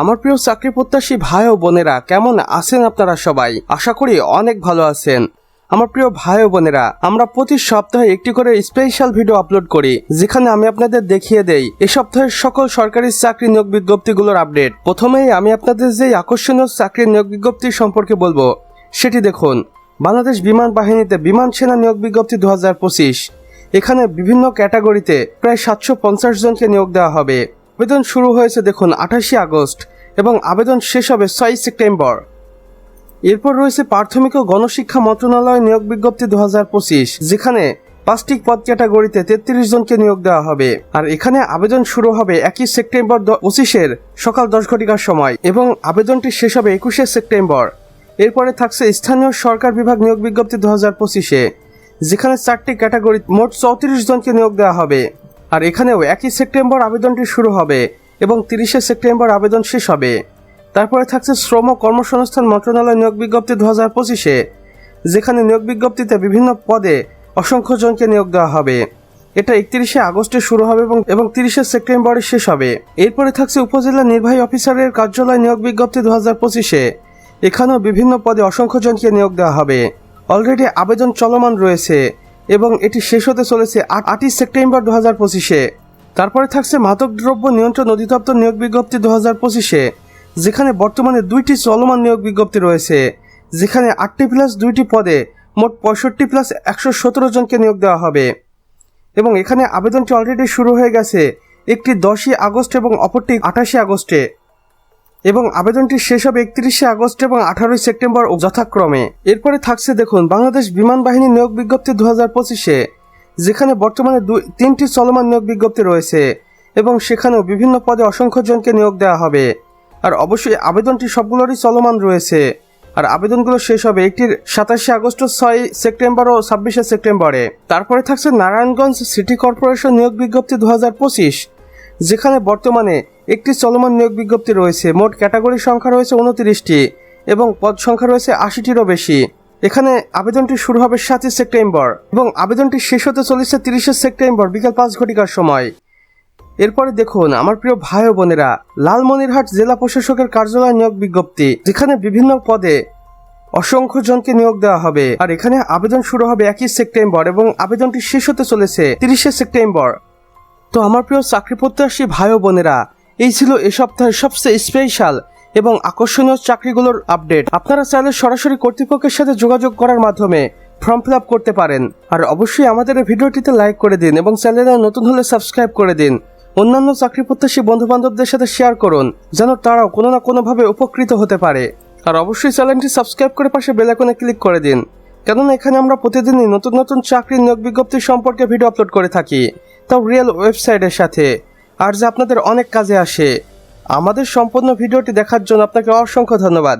আমার প্রিয় চাকরি প্রত্যাশী ভাই ও বোনেরা, কেমন আছেন আপনারা সবাই? আশা করি অনেক ভালো আছেন। আমার প্রিয় ভাই ও বোনেরা, আমরা প্রতি সপ্তাহে একটি করে স্পেশাল ভিডিও আপলোড করি, যেখানে আমি আপনাদের দেখিয়ে দেই এই সপ্তাহের সকল সরকারি চাকরি নিয়োগ বিজ্ঞপ্তিগুলোর আপডেট প্রথমেই আমি আপনাদের যে আকর্ষণীয় চাকরি নিয়োগ বিজ্ঞপ্তি সম্পর্কে বলব, সেটি দেখুন। বাংলাদেশ বিমান বাহিনীতে বিমান সেনা নিয়োগ বিজ্ঞপ্তি দু হাজার পঁচিশ। এখানে বিভিন্ন ক্যাটাগরিতে প্রায় সাতশো পঞ্চাশ জনকে নিয়োগ দেওয়া হবে। আবেদন শুরু হয়েছে দেখুন, আঠাশে আগস্ট, এবং আবেদন শেষ হবে ছয় সেপ্টেম্বর। এরপর রয়েছে প্রাথমিক ও গণশিক্ষা মন্ত্রণালয় নিয়োগ বিজ্ঞপ্তি দু হাজার পঁচিশ, যেখানে পাঁচটি পদ ক্যাটাগরিতে তেত্রিশ জনকে নিয়োগ দেওয়া হবে। আর এখানে আবেদন শুরু হবে একই সেপ্টেম্বর পঁচিশের সকাল দশ ঘটিকার সময়, এবং আবেদনটি শেষ হবে একুশে সেপ্টেম্বর। এরপরে থাকছে স্থানীয় সরকার বিভাগ নিয়োগ বিজ্ঞপ্তি দু হাজার পঁচিশে, যেখানে চারটি ক্যাটাগরি মোট চৌত্রিশ জনকে নিয়োগ দেওয়া হবে। আর এখানেও একই সেপ্টেম্বর আবেদনটি শুরু হবে এবং তিরিশে সেপ্টেম্বর আবেদন শেষ হবে। তারপরে থাকছে শ্রম ও কর্মসংস্থান মন্ত্রণালয় নিয়োগ বিজ্ঞপ্তি দু হাজার পঁচিশে, যেখানে নিয়োগ বিজ্ঞপ্তিতে বিভিন্ন পদে অসংখ্য জনকে নিয়োগ দেওয়া হবে। এটা একত্রিশে আগস্টে শুরু হবে এবং এবং তিরিশে সেপ্টেম্বরে শেষ হবে। এরপরে থাকছে উপজেলা নির্বাহী অফিসারের কার্যালয় নিয়োগ বিজ্ঞপ্তি দু হাজার পঁচিশে, এখানেও বিভিন্ন পদে অসংখ্য জনকে নিয়োগ দেওয়া হবে। অলরেডি আবেদন চলমান রয়েছে। এবং এটি শেষ হতে চলেছে আট- আটই সেপ্টেম্বর দু হাজার পঁচিশে। তারপরে থাকছে মাদক দ্রব্য নিয়ন্ত্রণ অধিদপ্তর নিয়োগ বিজ্ঞপ্তি দু হাজার পঁচিশে, যেখানে বর্তমানে দুইটি চলমান নিয়োগ বিজ্ঞপ্তি রয়েছে, যেখানে আটটি প্লাস দুইটি পদে মোট পঁয়ষট্টি প্লাস একশো সতেরো জনকে নিয়োগ দেওয়া হবে। এবং এখানে আবেদনটি অলরেডি শুরু হয়ে গেছে একটি দশই আগস্ট এবং অপরটি আঠাশে আগস্টে। এবং আবেদনটি শেষ হবে একত্রিশে আগস্ট এবং আঠারোই সেপ্টেম্বর যথাক্রমে। এরপরে থাকছে দেখুন, বাংলাদেশ বিমান বাহিনী নিয়োগ বিজ্ঞপ্তি দু হাজার পঁচিশে, যেখানে বর্তমানে দুই, তিনটি চলমান নিয়োগ বিজ্ঞপ্তি রয়েছে এবং সেখানেও বিভিন্ন পদে অসংখ্য জনকে নিয়োগ দেওয়া হবে। আর অবশ্যই আবেদনটি সবগুলোরই চলমান রয়েছে। আর আবেদনগুলো শেষ হবে একটির সাতাশে আগস্ট ছয় সেপ্টেম্বর ও ছাব্বিশে সেপ্টেম্বরে। তারপরে থাকছে নারায়ণগঞ্জ সিটি কর্পোরেশন নিয়োগ বিজ্ঞপ্তি দু হাজার পঁচিশ, যেখানে বর্তমানে একটি চলমান নিয়োগ বিজ্ঞপ্তি রয়েছে। মোট ক্যাটাগরি সংখ্যা রয়েছে উনত্রিশটি এবং পদ সংখ্যা রয়েছে আশিটিরও বেশি। এখানে আবেদনটি শুরু হবে সাতই সেপ্টেম্বর এবং আবেদনটি শেষ হতে চলেছে তিরিশে সেপ্টেম্বর বিকাল পাঁচ ঘটিকার সময়। এরপরে দেখুন, আমার প্রিয় ভাই ও বোনেরা, লালমনিরহাট জেলা প্রশাসকের কার্যালয় নিয়োগ বিজ্ঞপ্তি। যেখানে বিভিন্ন পদে অসংখ্য জনকে নিয়োগ দেওয়া হবে। আর এখানে আবেদন শুরু হবে একই সেপ্টেম্বর এবং আবেদনটি শেষ হতে চলেছে তিরিশে সেপ্টেম্বর। তো আমার প্রিয় চাকরি প্রত্যাশী ভাই ও বোনেরা এই ছিল এ সপ্তাহের সবচেয়ে স্পেশাল এবং আকর্ষণীয় চাকরিগুলোর আপডেট আপনারা চাইলে সরাসরি কর্তৃপক্ষের সাথে যোগাযোগ করার মাধ্যমে ফর্ম ফিল করতে পারেন। আর অবশ্যই আমাদের ভিডিওটিতে লাইক করে দিন এবং চ্যানেলে নতুন হলে সাবস্ক্রাইব করে দিন। অন্যান্য চাকরি প্রত্যাশী বন্ধু বান্ধবদের সাথে শেয়ার করুন, যেন তারাও কোনো না কোনোভাবে উপকৃত হতে পারে। আর অবশ্যই চ্যানেলটি সাবস্ক্রাইব করে পাশে বেল আইকনে ক্লিক করে দিন। কেননা এখানে আমরা প্রতিদিনই নতুন নতুন চাকরির নিয়োগ বিজ্ঞপ্তি সম্পর্কে ভিডিও আপলোড করে থাকি। তাও রিয়েল ওয়েবসাইটের সাথে। আর যা আপনাদের অনেক কাজে আসে আমাদের সম্পূর্ণ ভিডিওটি দেখার জন্য আপনাকে অসংখ্য ধন্যবাদ।